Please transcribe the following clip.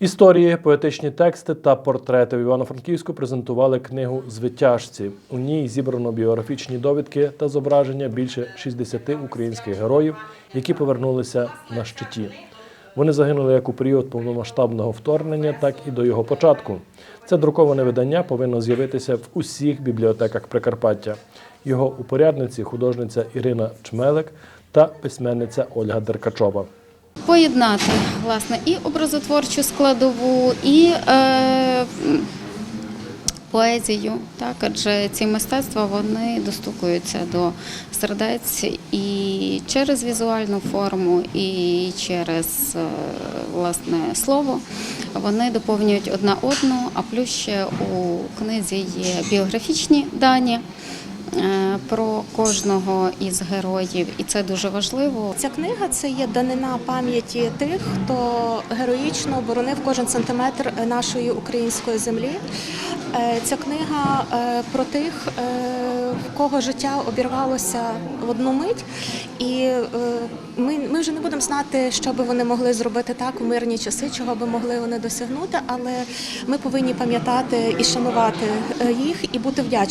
Історії, поетичні тексти та портрети в Івано-Франківську презентували книгу Звитяжці. У ній зібрано біографічні довідки та зображення більше 60 українських героїв, які повернулися на щиті. Вони загинули як у період повномасштабного вторгнення, так і до його початку. Це друковане видання повинно з'явитися в усіх бібліотеках Прикарпаття. Його упорядниці художниця Ірина Чмелик та письменниця Ольга Деркачова. Поєднати власне і образотворчу складову, і е, поезію. Так, адже ці мистецтва вони достукуються до сердець і через візуальну форму, і через е, власне слово. Вони доповнюють одна одну, а плюс ще у книзі є біографічні дані. Е, Про кожного із героїв, і це дуже важливо. Ця книга це є данина пам'яті тих, хто героїчно боронив кожен сантиметр нашої української землі. Е, Ця книга е, про тих, в кого життя обірвалося в одну мить, і ми, ми вже не будемо знати, що би вони могли зробити так у мирні часи, чого би могли вони досягнути, але ми повинні пам'ятати і шанувати їх і бути вдячними.